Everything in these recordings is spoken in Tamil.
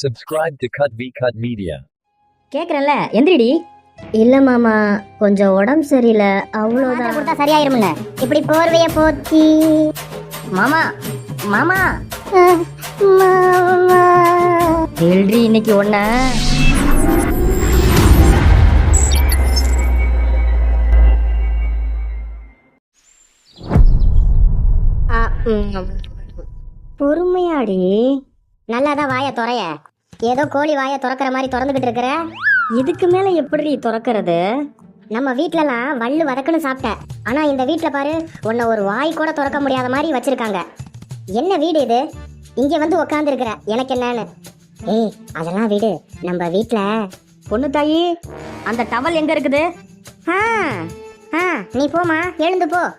Subscribe to Cut V Cut Media. கேக்குறேன்ல எந்திரிடி. இல்ல மாமா கொஞ்சம் உடம்பு சரியில்லை அவ்வளோதான் கொடுத்தா சரியாயிரும்ல. இப்படி போர்வைய போத்தி. மாமா மாமா. எழுறி இன்னைக்கு ஒன்ன பொறுமையாடி. நல்லாதான் வாய துறைய ஏதோ கோழி வாய திறக்கிற மாதிரி திறந்துகிட்டு இருக்கிற? இதுக்கு மேல எப்படி திறக்கிறது? நம்ம வீட்டிலலாம் வள்ளு வதக்குன்னு சாப்பிட்டேன் ஆனா இந்த வீட்டில் பாரு உன்னை ஒரு வாய் கூட திறக்க முடியாத மாதிரி வச்சிருக்காங்க. என்ன வீடு இது? இங்க வந்து உக்காந்துருக்கிற எனக்கு என்னன்னு? ஏய் அதெல்லாம் வீடு. நம்ம வீட்டில் பொண்ணு தாயி அந்த டவல் எங்க இருக்குது? ஆ ஆ நீ போமா எழுந்து போ.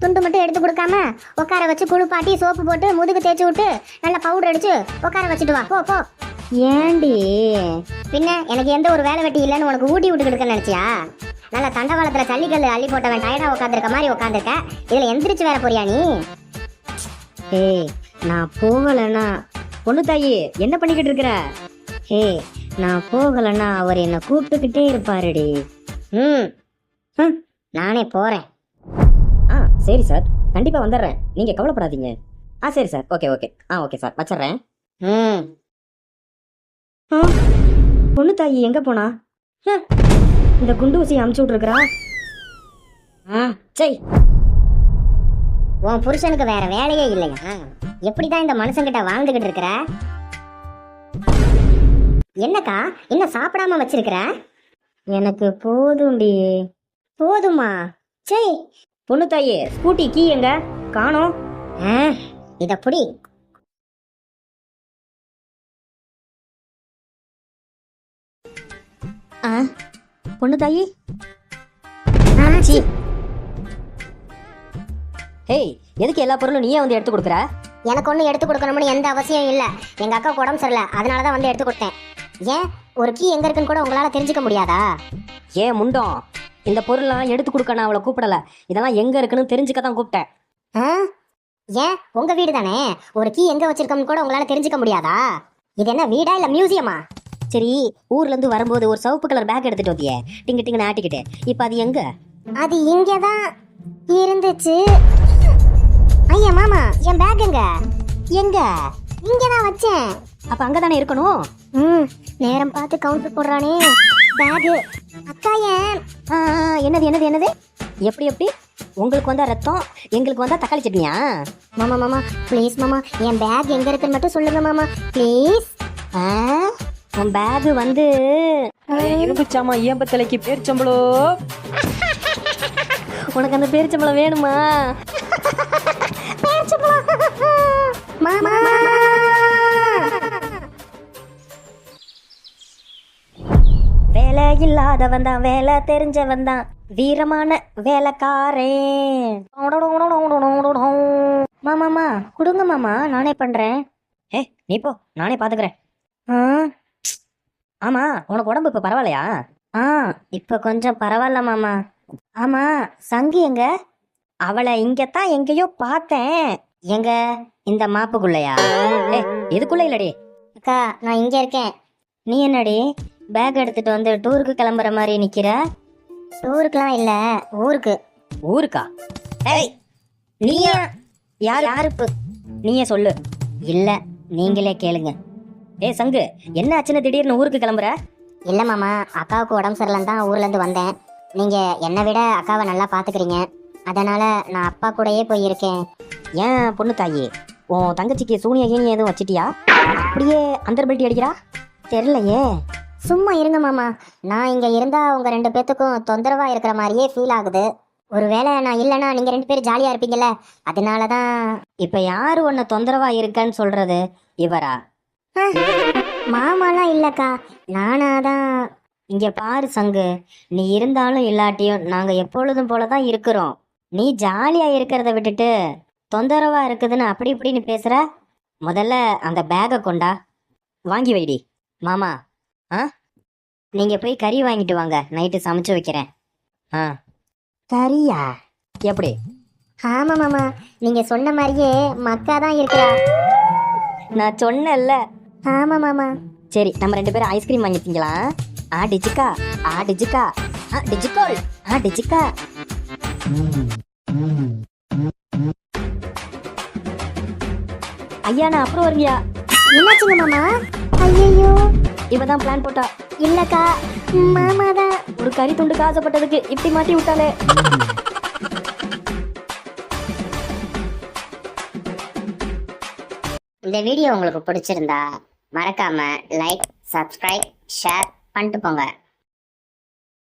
துண்டு மட்டும் எடுத்து கொடுக்காம உட்கார வச்சு குளிப்பாட்டி சோப்பு போட்டு முதுகு தேய்ச்சி விட்டு நல்லா பவுடர் அடிச்சு உட்கார வச்சுட்டு வா. போ போ. ஏண்டி? பின்ன எனக்கு எந்த ஒரு வேலை வெட்டி இல்லைன்னு உனக்கு ஊட்டி விட்டு கொடுக்க நினைச்சியா? நல்லா தண்டவாளத்துல ஜல்லிக்கல்லு அள்ளி போட்டவன் டயர்டா உட்காந்துருக்க மாதிரி உட்காந்துருக்க இதுல எந்திரிச்சு வேற போறியா நீ? ஏய் நான் போகலன்னா பொண்ணு தாயி என்ன பண்ணிக்கிட்டு இருக்கிற? ஏய் நான் போகலன்னா அவர் என்னை கூப்பிட்டுக்கிட்டே இருப்பாருடி. ம். ம், நானே போறேன். ஆ சரி சார். கண்டிப்பா வந்துடுறேன். நீங்க கவலைப்படாதீங்க. ஆ சரி சார். Okay okay. ஆ ஓகே சார். வச்சிடுறேன். ம். பொண்ணு தாயி எங்க போனா? இந்த குண்டு ஊசி அமுச்சு விட்டுருக்குறா. ஆ சரி உன் புருஷனுக்கு வேற வேலையே இல்லையா? எப்படிதான் இந்த மனுஷங்கிட்ட வாழ்ந்துகிட்டு இருக்கிற? என்னக்கா என்ன சாப்பிடாம வச்சிருக்கிற? எனக்கு போதும்டி. போதுமா? சரி பொண்ணு தாயி ஸ்கூட்டி கீ எங்க? காணோம். இத புடி. ஆ பொண்ணு தாயி? சீ. ஹேய் எதுக்கு எல்லா பொருளும் நீயே வந்து எடுத்து கொடுக்குற? எனக்கு ஒன்றும் எடுத்து கொடுக்கணும்னு எந்த அவசியம் இல்லை. எங்க அக்கா உடம்பு சரியில்லை அதனால தான் வந்து எடுத்து கொடுத்தேன். ஏன்? ஒரு கீ எங்க இருக்குன்னு கூட உங்களால தெரிஞ்சுக்க முடியாதா? ஏன் முண்டம். இந்த பொருள்லாம் எடுத்து கொடுக்க நான் அவளை கூப்பிடல. இதெல்லாம் எங்க இருக்குன்னு தெரிஞ்சுக்க தான் கூப்பிட்டேன். ஆ? ஏன்? உங்க வீடு தானே ஒரு கீ எங்க வச்சிருக்கோம்னு கூட உங்களால தெரிஞ்சுக்க முடியாதா? இது என்ன வீடா இல்ல மியூசியமா? சரி ஊர்ல இருந்து வரும்போது ஒரு சிவப்பு கலர் பேக் எடுத்துட்டு வந்தியே. டிங்கு டிங்கு ஆட்டிக்கிட்டு. இப்ப அது எங்க? அது இங்கதான் இருந்துச்சு. ஐயா மாமா என் பேக் எங்க? எங்க? இங்கதான் வச்சேன். அப்ப அங்கதானே இருக்கணும்? ம் நேரம் பார்த்து கவுண்டர் போடுறானே. பேகு அக்கா ஏன்? என்னது என்னது என்னது? எப்படி எப்படி? உங்களுக்கு வந்தா ரத்தம் எங்களுக்கு வந்தா தக்காளி சட்னியா? மாமா மாமா ப்ளீஸ் மாமா என் பேக் எங்க இருக்குன்னு மட்டும் சொல்லுங்க மாமா. ப்ளீஸ் ஆ, உன் பேக் வந்து இரும்புச்சாமா ஏம்பத்தலைக்கு பேர்ச்சம்பளோ? உனக்கு அந்த பேரிச்சம்பளம் வேணுமா? மாமா. வேலை இல்லாதவன் தான் வேலை தெரிஞ்சவன் தான் வீரமான வேலைக்காரன். மாமாமா கொடுங்க மாமா நானே பண்றேன். ஏ நீ போ நானே பாத்துக்கிறேன். ஆ, ஆமா உனக்கு உடம்பு இப்ப பரவாயில்லையா? ஆ இப்ப கொஞ்சம் பரவாயில்ல மாமா. ஆமா சங்கு எங்க? அவளை இங்கத்தான் எங்கேயோ பார்த்தேன். எங்க? இந்த மாப்புக்குள்ளையா? ஏ இதுக்குள்ள இல்லடி. அக்கா நான் இங்க இருக்கேன். நீ என்னடி? பேக் எடுத்துட்டு வந்து டூருக்கு கிளம்புற மாதிரி நிக்கிற? டூருக்குலாம் இல்ல ஊருக்கு. ஊருக்கா? ஏய் நீயா? யார்? யாருப்பு நீயே சொல்லு. இல்ல நீங்களே கேளுங்க. ஏய் சங்கு என்ன ஆச்சுன்னு திடீர்னு ஊருக்கு கிளம்புற? இல்ல மாமா அக்காவுக்கு உடம்பு சரியில்லைன்னு தான் ஊர்ல இருந்து வந்தேன். நீங்க என்னை விட அக்காவை நல்லா பாத்துக்கிறீங்க. அதனால நான் அப்பா கூடயே போயிருக்கேன். ஏன் பொண்ணு தாயி? உன் தங்கச்சிக்கு சூனிய கீனிய எதுவும் வச்சிட்டியா? அப்படியே அந்தர் பெல்ட்டி அடிக்கிறா? தெரியலையே. சும்மா இருங்க மாமா. நான் இங்க இருந்தா உங்க ரெண்டு பேத்துக்கும் தொந்தரவா இருக்கிற மாதிரியே ஃபீல் ஆகுது. ஒருவேளை நான் இல்லைன்னா நீங்க ரெண்டு பேரும் ஜாலியா இருப்பீங்கல்ல அதனாலதான். இப்ப யாரு உன்னை தொந்தரவா இருக்கன்னு சொல்றது? இவரா? மாமாலாம் இல்லக்கா நானாதான் இங்க பாரு சங்கு நீ இருந்தாலும் இல்லாட்டியும் நாங்க எப்பொழுதும் போலதான் இருக்கிறோம். நீ ஜாலியா இருக்கிறத விட்டுட்டு தொந்தரவா இருக்குதுன்னு அப்படி இப்படின்னு பேசுற? முதல்ல அந்த பேகை கொண்டா. வாங்கி வைடி. மாமா ஆ? நீங்க போய் கறி வாங்கிட்டு வாங்க. நைட்டு சமைச்சு வைக்கிறேன். ஆ. கறியா? எப்படி? ஆமா மாமா நீங்க சொன்ன மாதிரியே மக்கா தான் இருக்கிறா. நான் சொன்னேன்ல. ஆமா மாமா சரி நம்ம ரெண்டு பேரும் ஐஸ்கிரீம் வாங்கிட்டீங்களா? ஆ டிஜிக்கா. ஆ டிஜிக்கா. ஆ டிஜிக்கோல். ஆ டிஜிக்கா. ஐயா நான் அப்புறம் வருங்கயா என்னாச்சுங்க மாமா? ஐயோ இவ தான் பிளான் போட்டா. இல்லக்கா மாமா தான் ஒரு கறி துண்டுக்கு ஆசைப்பட்டதுக்கு இப்படி மாட்டி விட்டாலே. இந்த வீடியோ உங்களுக்கு பிடிச்சிருந்தா மறக்காம லைக் சப்ஸ்கிரைப் ஷேர் பண்ணிட்டு போங்க.